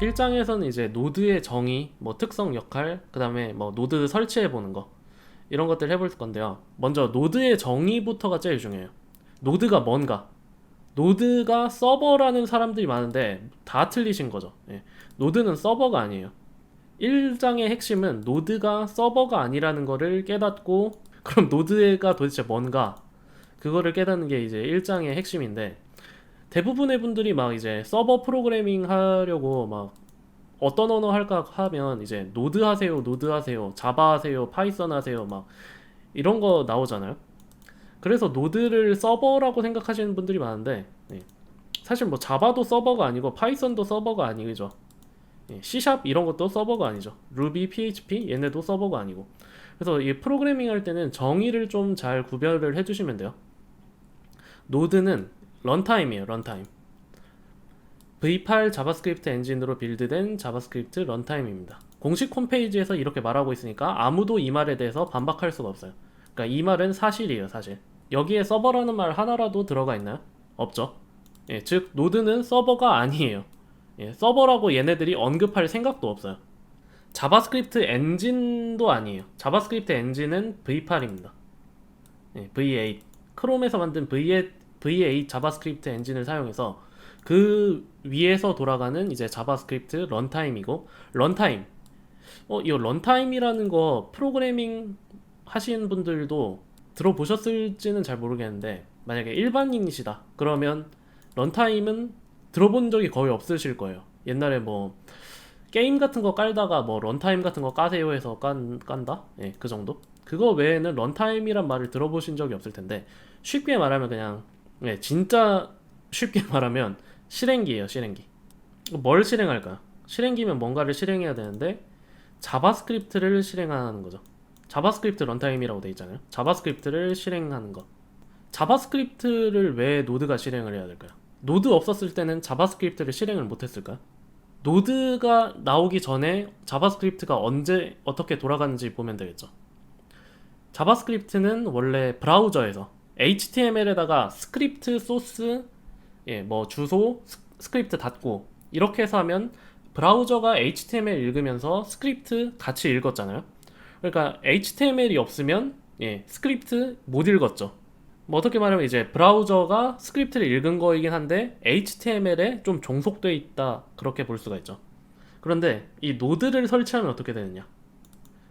1장에서는 이제 노드의 정의, 뭐 특성 역할, 그 다음에 뭐 노드 설치해 보는 거 이런 것들 해볼 건데요. 먼저 노드의 정의부터가 제일 중요해요. 노드가 뭔가? 노드가 서버라는 사람들이 많은데 다 틀리신 거죠. 예. 노드는 서버가 아니에요. 1장의 핵심은 노드가 서버가 아니라는 거를 깨닫고 그럼 노드가 도대체 뭔가? 그거를 깨닫는 게 이제 1장의 핵심인데 대부분의 분들이 막 이제 서버 프로그래밍 하려고 막 어떤 언어 할까 하면 이제 노드 하세요, 노드 하세요, 자바 하세요, 파이썬 하세요, 막 이런 거 나오잖아요. 그래서 노드를 서버라고 생각하시는 분들이 많은데 예. 사실 뭐 자바도 서버가 아니고 파이썬도 서버가 아니죠. 예, C샵 이런 것도 서버가 아니죠. 루비, PHP 얘네도 서버가 아니고. 그래서 이 프로그래밍 할 때는 정의를 좀 잘 구별을 해주시면 돼요. 노드는 런타임이에요. 런타임. V8 자바스크립트 엔진으로 빌드된 자바스크립트 런타임입니다. 공식 홈페이지에서 이렇게 말하고 있으니까 아무도 이 말에 대해서 반박할 수가 없어요. 그러니까 이 말은 사실이에요, 사실. 여기에 서버라는 말 하나라도 들어가 있나요? 없죠. 예, 즉 노드는 서버가 아니에요. 예, 서버라고 얘네들이 언급할 생각도 없어요. 자바스크립트 엔진도 아니에요. 자바스크립트 엔진은 V8입니다. 예, V8. 크롬에서 만든 V8, V8 자바스크립트 엔진을 사용해서 그 위에서 돌아가는 이제 자바스크립트 런타임이고 런타임. 어, 이 런타임이라는 거 프로그래밍 하시는 분들도 들어보셨을지는 잘 모르겠는데 만약에 일반인이시다. 그러면 런타임은 들어본 적이 거의 없으실 거예요. 옛날에 뭐 게임 같은 거 깔다가 뭐 런타임 같은 거 까세요 해서 깐, 깐다? 예, 그 정도? 그거 외에는 런타임이란 말을 들어보신 적이 없을 텐데 쉽게 말하면 그냥 예, 진짜 쉽게 말하면 실행기예요, 실행기. 뭘 실행할까요? 실행기면 뭔가를 실행해야 되는데 자바스크립트를 실행하는 거죠. 자바스크립트 런타임이라고 돼 있잖아요. 자바스크립트를 실행하는 것. 자바스크립트를 왜 노드가 실행을 해야 될까요? 노드 없었을 때는 자바스크립트를 실행을 못 했을까요? 노드가 나오기 전에 자바스크립트가 언제 어떻게 돌아가는지 보면 되겠죠. 자바스크립트는 원래 브라우저에서 HTML에다가 스크립트 소스 예, 뭐 주소 스- 스크립트 닫고 이렇게 해서 하면 브라우저가 HTML 읽으면서 스크립트 같이 읽었잖아요. 그러니까 HTML이 없으면 예, 스크립트 못 읽었죠. 뭐 어떻게 말하면 이제 브라우저가 스크립트를 읽은 거이긴 한데 HTML에 좀 종속돼 있다 그렇게 볼 수가 있죠. 그런데 이 노드를 설치하면 어떻게 되느냐?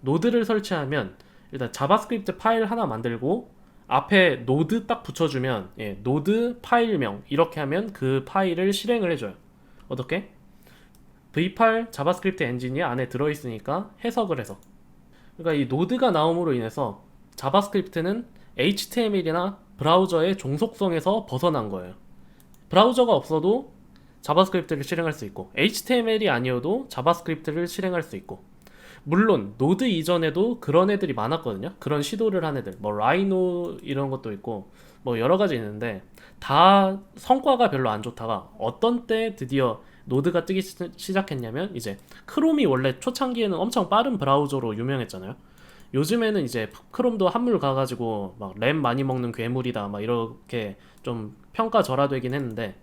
노드를 설치하면 일단 자바스크립트 파일 하나 만들고 앞에 노드 딱 붙여주면 예, 노드 파일명 이렇게 하면 그 파일을 실행을 해줘요. 어떻게? V8 자바스크립트 엔진이 안에 들어있으니까 해석을 해서 그러니까 이 노드가 나옴으로 인해서 자바스크립트는 HTML이나 브라우저의 종속성에서 벗어난 거예요. 브라우저가 없어도 자바스크립트를 실행할 수 있고 HTML이 아니어도 자바스크립트를 실행할 수 있고 물론 노드 이전에도 그런 애들이 많았거든요. 그런 시도를 한 애들, 뭐 라이노 이런 것도 있고 뭐 여러 가지 있는데 다 성과가 별로 안 좋다가 어떤 때 드디어 노드가 뜨기 시- 시작했냐면 이제 크롬이 원래 초창기에는 엄청 빠른 브라우저로 유명했잖아요. 요즘에는 이제 크롬도 한물 가가지고 막 램 많이 먹는 괴물이다 막 이렇게 좀 평가 절하되긴 했는데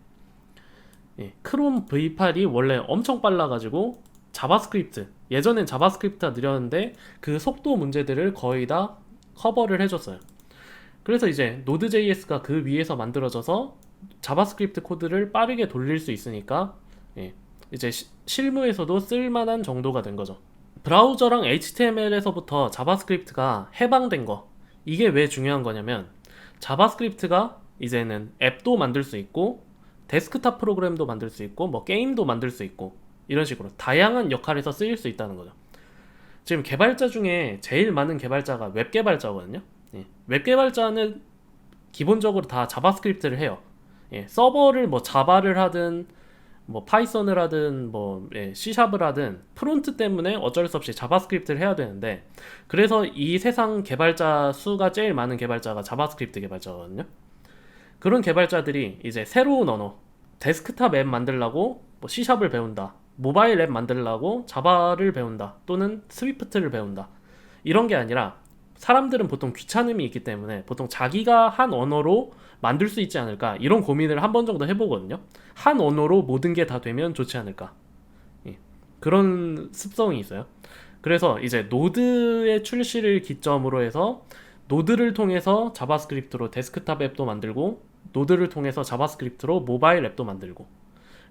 예, 크롬 V8이 원래 엄청 빨라가지고 자바스크립트 예전엔 자바스크립트가 느렸는데 그 속도 문제들을 거의 다 커버를 해줬어요. 그래서 이제 Node.js가 그 위에서 만들어져서 자바스크립트 코드를 빠르게 돌릴 수 있으니까 예, 이제 시- 실무에서도 쓸만한 정도가 된 거죠. 브라우저랑 HTML에서부터 자바스크립트가 해방된 거 이게 왜 중요한 거냐면 자바스크립트가 이제는 앱도 만들 수 있고 데스크탑 프로그램도 만들 수 있고 뭐 게임도 만들 수 있고 이런 식으로 다양한 역할에서 쓰일 수 있다는 거죠. 지금 개발자 중에 제일 많은 개발자가 웹 개발자거든요. 예, 웹 개발자는 기본적으로 다 자바스크립트를 해요. 예, 서버를 뭐 자바를 하든 뭐 파이썬을 하든 뭐 예, C샵을 하든 프론트 때문에 어쩔 수 없이 자바스크립트를 해야 되는데 그래서 이 세상 개발자 수가 제일 많은 개발자가 자바스크립트 개발자거든요. 그런 개발자들이 이제 새로운 언어 데스크탑 앱 만들려고 뭐 C샵을 배운다. 모바일 앱 만들려고 자바를 배운다. 또는 스위프트를 배운다. 이런 게 아니라 사람들은 보통 귀찮음이 있기 때문에 보통 자기가 한 언어로 만들 수 있지 않을까 이런 고민을 한 번 정도 해보거든요. 한 언어로 모든 게 다 되면 좋지 않을까. 예. 그런 습성이 있어요. 그래서 이제 노드의 출시를 기점으로 해서 노드를 통해서 자바스크립트로 데스크탑 앱도 만들고 노드를 통해서 자바스크립트로 모바일 앱도 만들고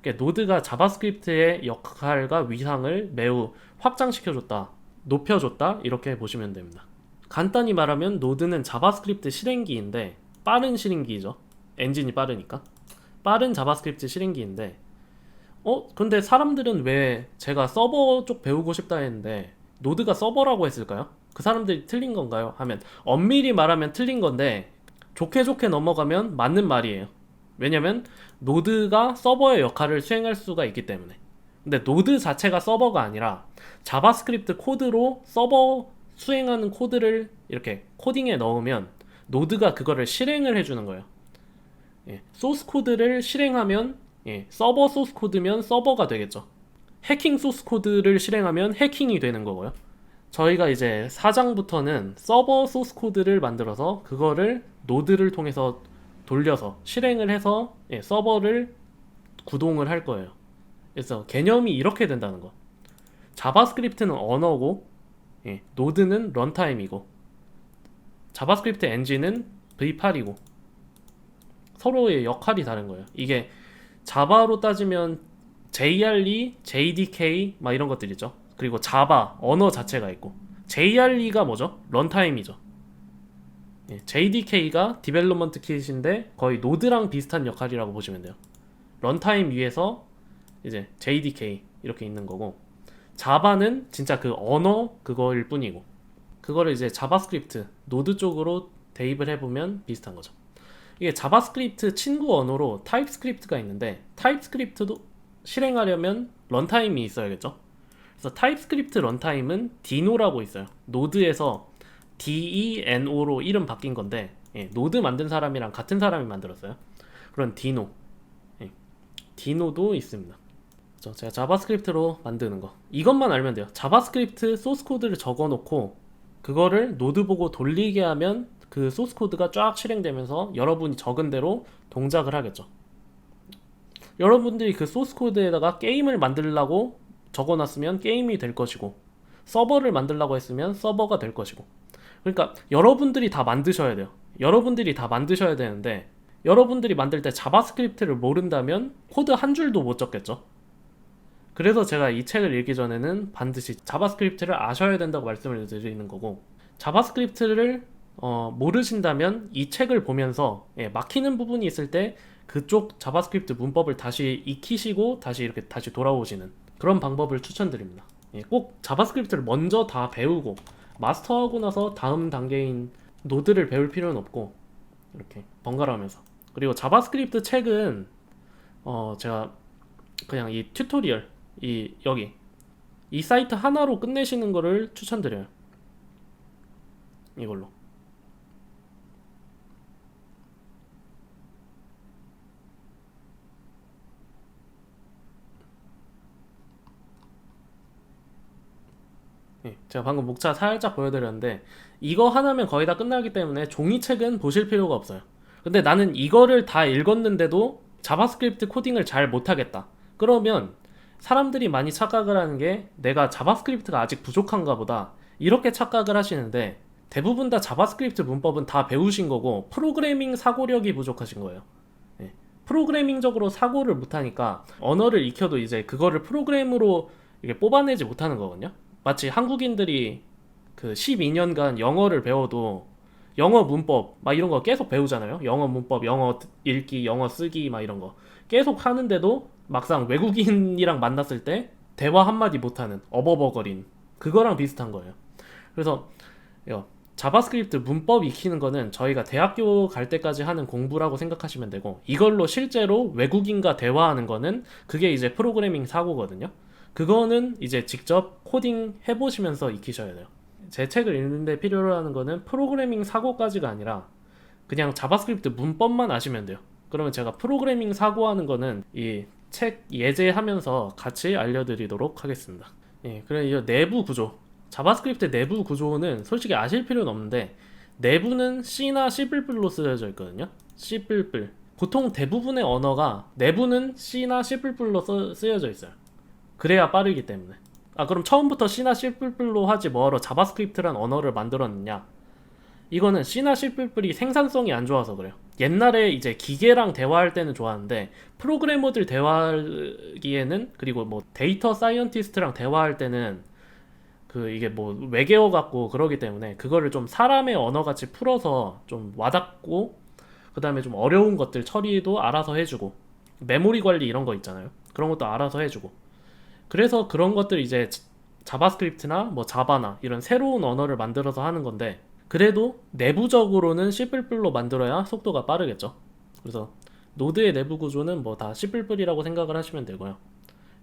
그러니까 노드가 자바스크립트의 역할과 위상을 매우 확장시켜줬다, 높여줬다 이렇게 보시면 됩니다. 간단히 말하면 노드는 자바스크립트 실행기인데 빠른 실행기죠. 엔진이 빠르니까 빠른 자바스크립트 실행기인데 어 근데 사람들은 왜 제가 서버 쪽 배우고 싶다 했는데 노드가 서버라고 했을까요? 그 사람들이 틀린 건가요? 하면 엄밀히 말하면 틀린 건데 좋게 좋게 넘어가면 맞는 말이에요. 왜냐면 노드가 서버의 역할을 수행할 수가 있기 때문에. 근데 노드 자체가 서버가 아니라 자바스크립트 코드로 서버 수행하는 코드를 이렇게 코딩에 넣으면 노드가 그거를 실행을 해주는 거예요. 예, 소스 코드를 실행하면 예, 서버 소스 코드면 서버가 되겠죠. 해킹 소스 코드를 실행하면 해킹이 되는 거고요. 저희가 이제 4장부터는 서버 소스 코드를 만들어서 그거를 노드를 통해서 돌려서 실행을 해서 예, 서버를 구동을 할 거예요. 그래서 개념이 이렇게 된다는 거. 자바스크립트는 언어고 예, 노드는 런타임이고 자바스크립트 엔진은 V8이고 서로의 역할이 다른 거예요. 이게 자바로 따지면 JRE, JDK 막 이런 것들이죠. 그리고 자바 언어 자체가 있고 JRE가 뭐죠? 런타임이죠. 예, JDK가 디벨롭먼트 킷인데 거의 노드랑 비슷한 역할이라고 보시면 돼요. 런타임 위에서 이제 JDK 이렇게 있는 거고 자바는 진짜 그 언어 그거일 뿐이고 그거를 이제 자바스크립트 노드 쪽으로 대입을 해보면 비슷한 거죠. 이게 자바스크립트 친구 언어로 타입스크립트가 있는데 타입스크립트도 실행하려면 런타임이 있어야겠죠. 그래서 타입스크립트 런타임은 디노라고 있어요. 노드에서 DENO로 이름 바뀐 건데 예, 노드 만든 사람이랑 같은 사람이 만들었어요. 그런 디노, 예, 디노도 있습니다. 그렇죠? 제가 자바스크립트로 만드는 거 이것만 알면 돼요. 자바스크립트 소스 코드를 적어놓고 그거를 노드 보고 돌리게 하면 그 소스 코드가 쫙 실행되면서 여러분이 적은 대로 동작을 하겠죠. 여러분들이 그 소스 코드에다가 게임을 만들려고 적어놨으면 게임이 될 것이고 서버를 만들려고 했으면 서버가 될 것이고 그러니까 여러분들이 다 만드셔야 돼요. 여러분들이 다 만드셔야 되는데 여러분들이 만들 때 자바스크립트를 모른다면 코드 한 줄도 못 적겠죠. 그래서 제가 이 책을 읽기 전에는 반드시 자바스크립트를 아셔야 된다고 말씀을 드리는 거고 자바스크립트를 어, 모르신다면 이 책을 보면서 예, 막히는 부분이 있을 때 그쪽 자바스크립트 문법을 다시 익히시고 다시 이렇게 다시 돌아오시는 그런 방법을 추천드립니다. 예, 꼭 자바스크립트를 먼저 다 배우고 마스터하고 나서 다음 단계인 노드를 배울 필요는 없고 이렇게 번갈아 가면서 그리고 자바스크립트 책은 어 제가 그냥 이 튜토리얼 이 여기 이 사이트 하나로 끝내시는 거를 추천드려요. 이걸로. 예, 제가 방금 목차 살짝 보여드렸는데 이거 하나면 거의 다 끝나기 때문에 종이책은 보실 필요가 없어요. 근데 나는 이거를 다 읽었는데도 자바스크립트 코딩을 잘 못하겠다. 그러면 사람들이 많이 착각을 하는 게 내가 자바스크립트가 아직 부족한가 보다. 이렇게 착각을 하시는데 대부분 다 자바스크립트 문법은 다 배우신 거고 프로그래밍 사고력이 부족하신 거예요. 예, 프로그래밍적으로 사고를 못하니까 언어를 익혀도 이제 그거를 프로그램으로 이게 뽑아내지 못하는 거거든요. 마치 한국인들이 그 12년간 영어를 배워도 영어 문법 막 이런 거 계속 배우잖아요. 영어 문법, 영어 읽기, 영어 쓰기 막 이런 거 계속 하는데도 막상 외국인이랑 만났을 때 대화 한마디 못하는 어버버거린 그거랑 비슷한 거예요. 그래서 요, 자바스크립트 문법 익히는 거는 저희가 대학교 갈 때까지 하는 공부라고 생각하시면 되고 이걸로 실제로 외국인과 대화하는 거는 그게 이제 프로그래밍 사고거든요. 그거는 이제 직접 코딩 해보시면서 익히셔야 돼요. 제 책을 읽는데 필요로 하는 거는 프로그래밍 사고까지가 아니라 그냥 자바스크립트 문법만 아시면 돼요. 그러면 제가 프로그래밍 사고하는 거는 이 책 예제하면서 같이 알려드리도록 하겠습니다. 예, 그래 이 내부 구조, 자바스크립트 내부 구조는 솔직히 아실 필요는 없는데 내부는 C나 C++로 쓰여져 있거든요. C++. 보통 대부분의 언어가 내부는 C나 C++로 써, 쓰여져 있어요. 그래야 빠르기 때문에. 아 그럼 처음부터 C나 C++로 하지 뭐하러 자바스크립트란 언어를 만들었느냐? 이거는 C나 C++이 생산성이 안 좋아서 그래요. 옛날에 이제 기계랑 대화할 때는 좋았는데 프로그래머들 대화하기에는 그리고 뭐 데이터 사이언티스트랑 대화할 때는 그 이게 뭐 외계어 같고 그러기 때문에 그거를 좀 사람의 언어 같이 풀어서 좀 와닿고 그 다음에 좀 어려운 것들 처리도 알아서 해주고 메모리 관리 이런 거 있잖아요. 그런 것도 알아서 해주고 그래서 그런 것들 이제 자바스크립트나 뭐 자바나 이런 새로운 언어를 만들어서 하는 건데 그래도 내부적으로는 C++로 만들어야 속도가 빠르겠죠. 그래서 노드의 내부 구조는 뭐 다 C++이라고 생각을 하시면 되고요.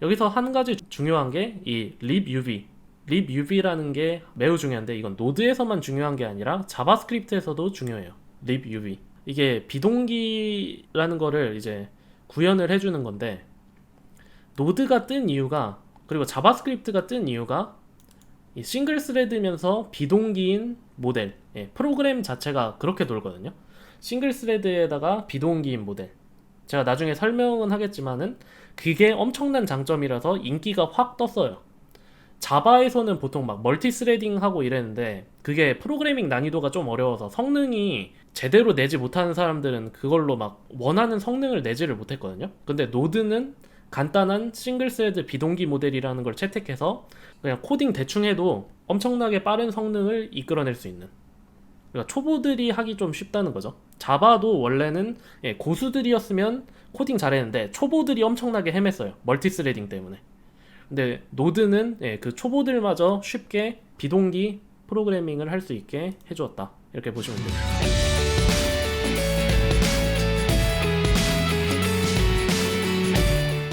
여기서 한 가지 중요한 게 이 libUV. libUV라는 게 매우 중요한데 이건 노드에서만 중요한 게 아니라 자바스크립트에서도 중요해요. libUV. 이게 비동기라는 거를 이제 구현을 해주는 건데 노드가 뜬 이유가 그리고 자바스크립트가 뜬 이유가 이 싱글 스레드면서 비동기인 모델 예, 프로그램 자체가 그렇게 돌거든요. 싱글 스레드에다가 비동기인 모델. 제가 나중에 설명은 하겠지만은 그게 엄청난 장점이라서 인기가 확 떴어요. 자바에서는 보통 막 멀티 스레딩 하고 이랬는데 그게 프로그래밍 난이도가 좀 어려워서 성능이 제대로 내지 못하는 사람들은 그걸로 막 원하는 성능을 내지를 못했거든요. 근데 노드는 간단한 싱글 스레드 비동기 모델이라는 걸 채택해서 그냥 코딩 대충 해도 엄청나게 빠른 성능을 이끌어낼 수 있는. 그러니까 초보들이 하기 좀 쉽다는 거죠. 자바도 원래는 예, 고수들이었으면 코딩 잘했는데 초보들이 엄청나게 헤맸어요. 멀티 스레딩 때문에. 근데 노드는 예, 그 초보들마저 쉽게 비동기 프로그래밍을 할 수 있게 해주었다. 이렇게 보시면 돼요